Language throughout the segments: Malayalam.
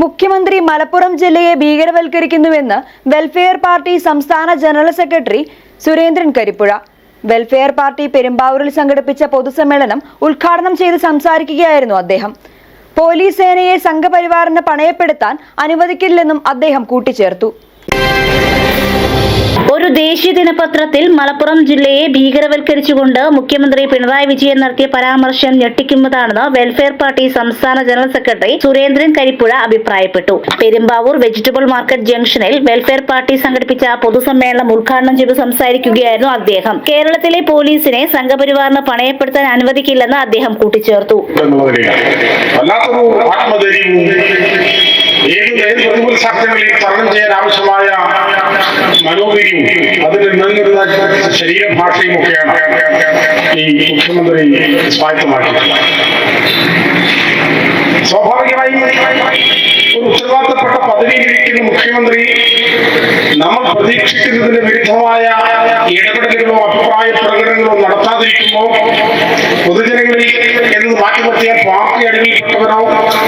മുഖ്യമന്ത്രി മലപ്പുറം ജില്ലയെ ഭീകരവൽക്കരിക്കുന്നുവെന്ന് വെൽഫെയർ പാർട്ടി സംസ്ഥാന general secretary Surendran Karippuzha. Welfare party പെരുമ്പാവൂരിൽ സംഘടിപ്പിച്ച പൊതുസമ്മേളനം ഉദ്ഘാടനം ചെയ്ത് സംസാരിക്കുകയായിരുന്നു അദ്ദേഹം. പോലീസ് സേനയെ സംഘപരിവാറിന് പണയപ്പെടുത്താൻ അനുവദിക്കില്ലെന്നും അദ്ദേഹം കൂട്ടിച്ചേർത്തു. ഒരു ദേശീയ ദിനപത്രത്തിൽ മലപ്പുറം ജില്ലയെ ഭീകരവൽക്കരിച്ചുകൊണ്ട് മുഖ്യമന്ത്രി പിണറായി വിജയൻ നടത്തിയ പരാമർശം ഞെട്ടിക്കുന്നതാണെന്ന് വെൽഫെയർ പാർട്ടി സംസ്ഥാന ജനറൽ സെക്രട്ടറി സുരേന്ദ്രൻ കരിപ്പുഴ അഭിപ്രായപ്പെട്ടു. പെരുമ്പാവൂർ വെജിറ്റബിൾ മാർക്കറ്റ് ജംഗ്ഷനിൽ വെൽഫെയർ പാർട്ടി സംഘടിപ്പിച്ച പൊതുസമ്മേളനം ഉദ്ഘാടനം ചെയ്ത് സംസാരിക്കുകയായിരുന്നു അദ്ദേഹം. കേരളത്തിലെ പോലീസിനെ സംഘപരിവാറിന് പണയപ്പെടുത്താൻ അനുവദിക്കില്ലെന്ന് അദ്ദേഹം കൂട്ടിച്ചേർത്തു. ഏത് പ്രതികൂല സാഹചര്യങ്ങളിൽ തരണം ചെയ്യാൻ ആവശ്യമായ മനോവീര്യവും അതിന്റെ നൽകുന്ന ശരീരഭാഷയും ഒക്കെയാണ് ഈ മുഖ്യമന്ത്രി സ്വായത്തമാക്കിയിട്ടുള്ളത്. സ്വാഭാവികമായും ഒരു ഉത്തരവാദിത്തപ്പെട്ട പദവിയിലിരിക്കുന്ന മുഖ്യമന്ത്രി നമ്മൾ പ്രതീക്ഷിക്കുന്നതിന് വിരുദ്ധമായ ഇടപെടലുകളോ അഭിപ്രായ പ്രകടനങ്ങളോ നടത്താതിരിക്കുമ്പോൾ പൊതുജനങ്ങളിൽ എന്നത് മാറ്റി നിർത്തിയാൽ പാർട്ടി അടിയിൽപ്പെട്ടവരോ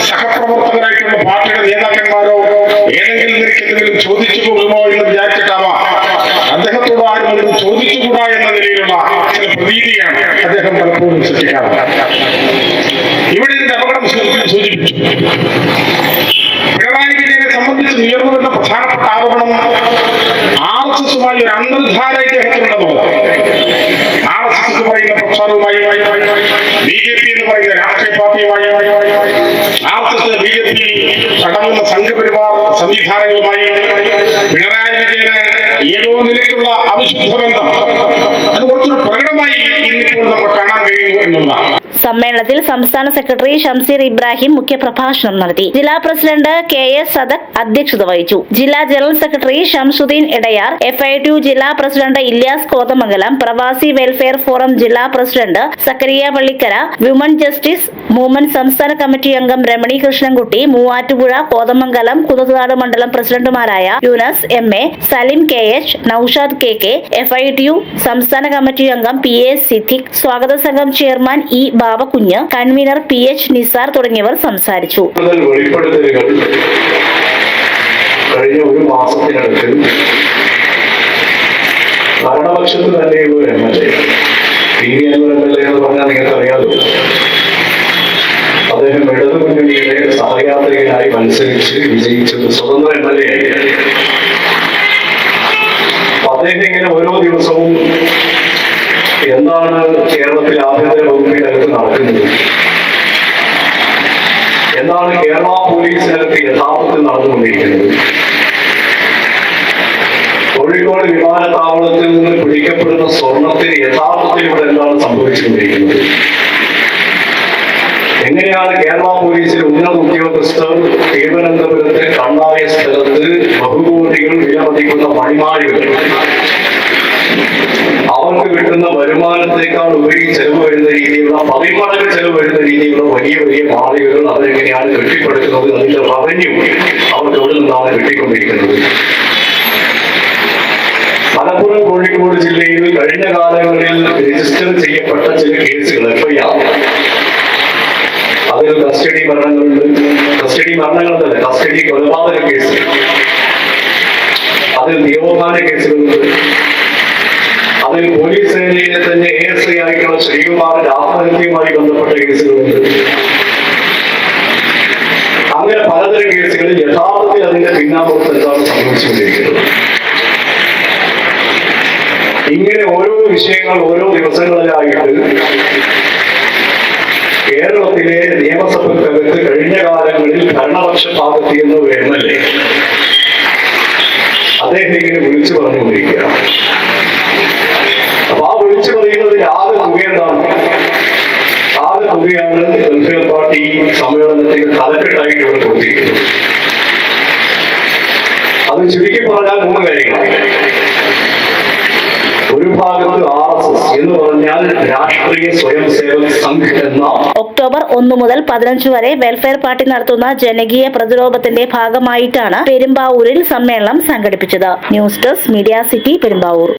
സഹപ്രവർത്തകരായിട്ടുള്ള പാർട്ടിയുടെ നേതാക്കന്മാരോ ഏതെങ്കിലും നിരക്കെന്തെങ്കിലും ചോദിച്ചു പോകുമോ എന്ന് ചോദിച്ചുകൂടാ എന്ന നിലയിലുള്ള ചില പ്രതീതിയാണ് അദ്ദേഹം പലപ്പോഴും സൃഷ്ടിക്കാറുള്ളത് ഇവിടെ ഇതിന്റെ അപകടം സൂചിപ്പിച്ചു പിണറായി വിജയനെ സംബന്ധിച്ച് ഉയർന്നു വരുന്ന പ്രധാനപ്പെട്ട ആരോപണം ആർ എസ് എസുമായി ഒരു അന്തർധാര ഇദ്ദേഹത്തിനുണ്ടെന്നുള്ളതാണ് ആർ എസ് എസ് പറയുന്ന പ്രസ്ഥാനവുമായി ബി ജെ പി എന്ന് പറയുന്ന രാഷ്ട്രീയ പാർട്ടിയുമായി R S S B J P അടങ്ങുന്ന സംഘപരിവാർ സംവിധാനങ്ങളുമായി പിണറായി വിജയന് ഏതോ നിലയ്ക്കുള്ള അവിശുദ്ധ ബന്ധം സമ്മേളനത്തിൽ സംസ്ഥാന സെക്രട്ടറി ഷംസീർ ഇബ്രാഹിം മുഖ്യപ്രഭാഷണം നടത്തി. ജില്ലാ പ്രസിഡന്റ് കെ എസ് സദക് അധ്യക്ഷത വഹിച്ചു. ജില്ലാ general secretary Shamsuddin Idayar F I T ജില്ലാ പ്രസിഡന്റ് ഇല്യാസ് കോതമംഗലം പ്രവാസി വെൽഫെയർ ഫോറം ജില്ലാ president Zakariya Pallikkara women justice movement സംസ്ഥാന കമ്മിറ്റി അംഗം രമണി കൃഷ്ണൻകുട്ടി മൂവാറ്റുപുഴ കോതമംഗലം കുന്നത്തുനാട് മണ്ഡലം പ്രസിഡന്റുമാരായ Yunus M A Salim K H Naushad K K F I T U സംസ്ഥാന കമ്മിറ്റി അംഗം പി എ സിദ്ദിഖ് സ്വാഗത സംഘം chairman E Babakkunju convener P H Nisar തുടങ്ങിയവർ സംസാരിച്ചു. കഴിഞ്ഞ ഒരു മാസത്തിനടുത്ത് ഭരണപക്ഷത്ത് തന്നെയുള്ള M L A P M L A എന്ന് പറഞ്ഞാൽ നിങ്ങൾക്ക് അറിയാലോ അദ്ദേഹം ഇടതു മുന്നണിയുടെ സഹയാത്രികനായി മത്സരിച്ച് വിജയിച്ചത് സ്വതന്ത്ര എം എൽ എ ആയി. അദ്ദേഹം ഇങ്ങനെ ഓരോ ദിവസവും എന്താണ് കേരളത്തിൽ ആഭ്യന്തര വകുപ്പിന്റെ അകത്ത് നടക്കുന്നത്? എന്താണ് കേരള പോലീസിനകത്ത് യഥാർത്ഥത്തിൽ നടന്നുകൊണ്ടിരിക്കുന്നത്? കോഴിക്കോട് വിമാനത്താവളത്തിൽ നിന്ന് പിടിക്കപ്പെടുന്ന സ്വർണത്തിന് യഥാർത്ഥത്തിൽ ഇവിടെ എന്താണ് സംഭവിച്ചുകൊണ്ടിരിക്കുന്നത്? എങ്ങനെയാണ് കേരള പോലീസിലെ ഉന്നത ഉദ്യോഗസ്ഥർ തിരുവനന്തപുരത്തെ കണ്ണായ സ്ഥലത്ത് ബഹുകോടികൾ വിലമതിക്കുന്ന മണിമാലികൾ അവർക്ക് കിട്ടുന്ന വരുമാനത്തെക്കാൾ ഉപരി ചെലവ് വരുന്ന രീതിയിലുള്ള പതിമടങ്ങ് ചെലവ് വരുന്ന രീതിയിലുള്ള വലിയ വലിയ മാളികകൾ അവരെങ്ങനെയാണ് കെട്ടിപ്പടുക്കുന്നത് അതിന്റെ റവന്യൂ അവർക്ക് എവിടെ നിന്നാണ് കിട്ടിക്കൊണ്ടിരിക്കുന്നത്? മലപ്പുറം കോഴിക്കോട് ജില്ലയിൽ കഴിഞ്ഞ കാലങ്ങളിൽ രജിസ്റ്റർ ചെയ്യപ്പെട്ട ചില കേസുകൾ എഫ്ഐആർ അതിൽ കസ്റ്റഡി മരണങ്ങളുണ്ട്. കസ്റ്റഡി മരണങ്ങൾ തന്നെ കസ്റ്റഡി കൊലപാതക കേസ്. അതിൽ നിയമോപാന കേസുകളുണ്ട്. അതിൽ പോലീസ് സേനയിലെ തന്നെ എ എസ് ഐ ആയിട്ടുള്ള ശ്രീകുമാറിന്റെ ആത്മഹത്യയുമായി ബന്ധപ്പെട്ട കേസുകളുണ്ട്. അങ്ങനെ പലതരം കേസുകളിൽ യഥാർത്ഥത്തിൽ അതിന്റെ പിന്നാമ്പുറത്ത് എന്താണ് സംഭവിച്ചുകൊണ്ടിരിക്കുന്നത്? ഇങ്ങനെ ഓരോ വിഷയങ്ങൾ ഓരോ ദിവസങ്ങളിലായിട്ട് കേരളത്തിലെ നിയമസഭക്കകത്ത് കഴിഞ്ഞ കാലങ്ങളിൽ ഭരണപക്ഷ എന്ന് വേണമല്ലേ അദ്ദേഹം ഇങ്ങനെ വിളിച്ചു പറഞ്ഞുകൊണ്ടിരിക്കുകയാണ്. അപ്പൊ ആ വിളിച്ചു പറയുന്നതിൽ ആകെ തുക എന്താണ്? ആകെ തുകയാണ് വെൽഫെയർ പാർട്ടി സമ്മേളനത്തിന് തലക്കെട്ടായിട്ട് ഇവിടെ കൊടുത്തിരിക്കുന്നത്. അത് ചുരുക്കി പറഞ്ഞാൽ മൂന്ന് കാര്യങ്ങളാണ്. ഒരു ഭാഗത്ത് ആർ എസ് എന്ന് പറഞ്ഞാൽ രാഷ്ട്രീയ സ്വയം സേവക സംഘ് എന്ന ഒക്ടോബർ ഒന്ന് മുതൽ പതിനഞ്ച് വരെ വെൽഫെയർ പാർട്ടി നടത്തുന്ന ജനകീയ പ്രതിരോധത്തിന്റെ ഭാഗമായിട്ടാണ് പെരുമ്പാവൂരിൽ സമ്മേളനം സംഘടിപ്പിച്ചത്. News desk media city Perumbavoor.